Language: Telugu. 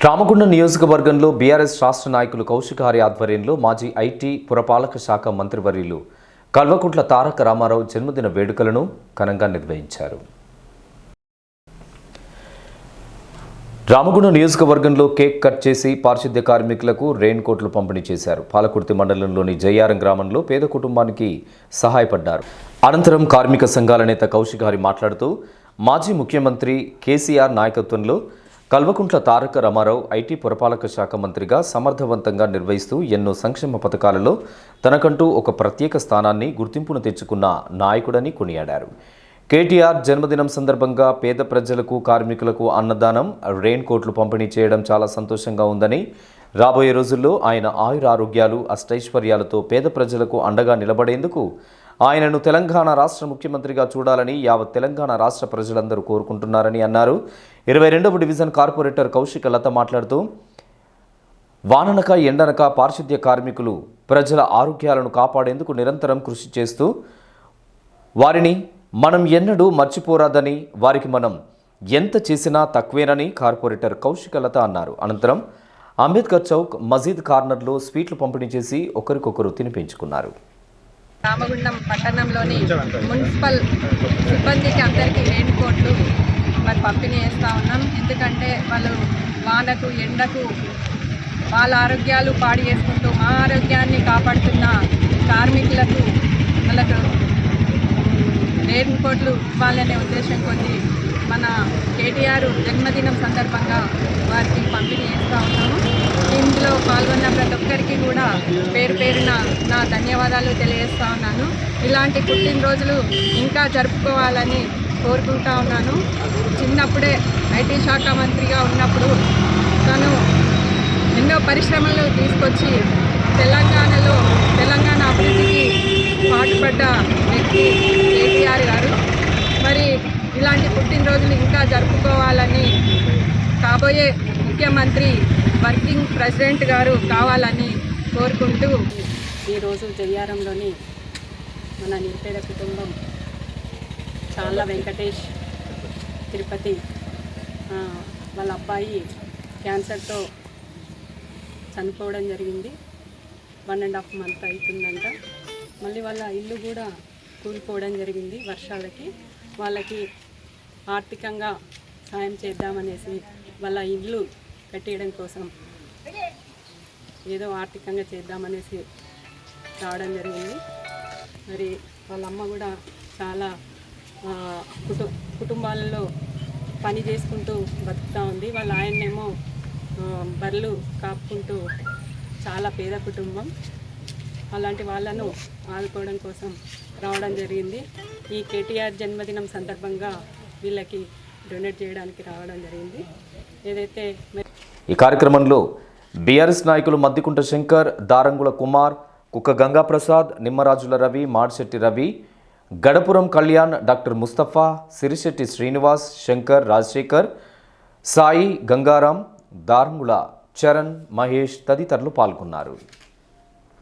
రామగుండం నియోజకవర్గంలో బీఆర్ఎస్ రాష్ట్ర నాయకులు కౌశిక్ హారి ఆధ్వర్యంలో మాజీ ఐటీ పురపాలక శాఖ మంత్రివర్యులు కల్వకుంట్ల తారక రామారావు జన్మదిన వేడుకలను ఘనంగా నిర్వహించారు. రామగుండం నియోజకవర్గంలో కేక్ కట్ చేసి పారిశుద్ధ్య కార్మికులకు రెయిన్ కోట్లు పంపిణీ చేశారు. పాలకుర్తి మండలంలోని జయ్యారం గ్రామంలో పేద కుటుంబానికి సహాయపడ్డారు. అనంతరం కార్మిక సంఘాల నేత కౌశిక్ హరి మాట్లాడుతూ మాజీ ముఖ్యమంత్రి కేసీఆర్ నాయకత్వంలో కల్వకుంట్ల తారక రామారావు ఐటీ పురపాలక శాఖ మంత్రిగా సమర్థవంతంగా నిర్వహిస్తూ ఎన్నో సంక్షేమ పథకాలలో తనకంటూ ఒక ప్రత్యేక స్థానాన్ని గుర్తింపును తెచ్చుకున్న నాయకుడని కొనియాడారు. కేటీఆర్ జన్మదినం సందర్భంగా పేద ప్రజలకు కార్మికులకు అన్నదానం రెయిన్ కోట్లు పంపిణీ చేయడం చాలా సంతోషంగా ఉందని రాబోయే రోజుల్లో ఆయన ఆయుర ఆరోగ్యాలు అష్టైశ్వర్యాలతో పేద ప్రజలకు అండగా నిలబడేందుకు ఆయనను తెలంగాణ రాష్ట్ర ముఖ్యమంత్రిగా చూడాలని యావత్ తెలంగాణ రాష్ట్ర ప్రజలందరూ కోరుకుంటున్నారని అన్నారు. ఇరవై రెండవ డివిజన్ కార్పొరేటర్ కౌశిక లత మాట్లాడుతూ వాననక ఎండనక పారిశుద్ధ్య కార్మికులు ప్రజల ఆరోగ్యాలను కాపాడేందుకు నిరంతరం కృషి చేస్తూ వారిని మనం ఎన్నడూ మర్చిపోరాదని వారికి మనం ఎంత చేసినా తక్కువేనని కార్పొరేటర్ కౌశికలత అన్నారు. అనంతరం అంబేద్కర్ చౌక్ మజీద్ కార్నర్లో స్వీట్లు పంపిణీ చేసి ఒకరికొకరు తినిపించుకున్నారు. రామగుండం పట్టణంలోని మున్సిపల్ సిబ్బందికి అందరికీ రెయిన్ కోట్లు మరి పంపిణీ చేస్తూ ఉన్నాం. ఎందుకంటే వాళ్ళు వానకు ఎండకు వాళ్ళ ఆరోగ్యాలు పాడు చేసుకుంటూ మా ఆరోగ్యాన్ని కాపాడుతున్న కార్మికులకు వాళ్ళకు రెయిన్ కోట్లు ఇవ్వాలనే ఉద్దేశం కొద్ది మన కేటీఆర్ జన్మదినం సందర్భంగా వారికి పంపిణీ చేస్తూ ఉన్నాము. ఇందులో ఉన్న ప్రతి ఒక్కరికి కూడా పేరు పేరున నా ధన్యవాదాలు తెలియజేస్తా ఉన్నాను. ఇలాంటి పుట్టినరోజులు ఇంకా జరుపుకోవాలని కోరుకుంటా ఉన్నాను. చిన్నప్పుడే ఐటీ శాఖ మంత్రిగా ఉన్నప్పుడు తను ఎన్నో పరిశ్రమలు తీసుకొచ్చి తెలంగాణలో తెలంగాణ అభివృద్ధికి పాటుపడ్డ వ్యక్తి కేటీఆర్ గారు. మరి ఇలాంటి పుట్టినరోజులు ఇంకా జరుపుకోవాలని కాబోయే ముఖ్యమంత్రి వర్కింగ్ ప్రెసిడెంట్ గారు కావాలని కోరుకుంటూ ఈరోజు జయ్యారంలోని మన నిరుపేద కుటుంబం చాలా వెంకటేష్ తిరుపతి వాళ్ళ అబ్బాయి క్యాన్సర్తో చనిపోవడం జరిగింది. వన్ అండ్ హాఫ్ మంత్ అవుతుందంట. మళ్ళీ వాళ్ళ ఇల్లు కూడా కూలిపోవడం జరిగింది వర్షాలకి. వాళ్ళకి ఆర్థికంగా సాయం చేద్దామనేసి వాళ్ళ ఇల్లు కట్టేయడం కోసం ఏదో ఆర్థికంగా చేద్దామనేసి రావడం జరిగింది. మరి వాళ్ళ అమ్మ కూడా చాలా కుటు కుటుంబాలలో పని చేసుకుంటూ బతుకుతూ ఉంది. వాళ్ళ ఆయన్నేమో బర్రెలు కాపుకుంటూ చాలా పేద కుటుంబం. అలాంటి వాళ్ళను ఆదుకోవడం కోసం రావడం జరిగింది. ఈ కేటీఆర్ జన్మదినం సందర్భంగా వీళ్ళకి డొనేట్ చేయడానికి రావడం జరిగింది. ఏదైతే ఈ కార్యక్రమంలో బీఆర్ఎస్ నాయకులు మద్దికుంట శంకర్ దారంగుల కుమార్ కుక్క గంగాప్రసాద్ నిమ్మరాజుల రవి మాడిశెట్టి రవి గడపురం కళ్యాణ్ డాక్టర్ ముస్తఫా సిరిశెట్టి శ్రీనివాస్ శంకర్ రాజశేఖర్ సాయి గంగారాం దారంగుల చరణ్ మహేష్ తదితరులు పాల్గొన్నారు.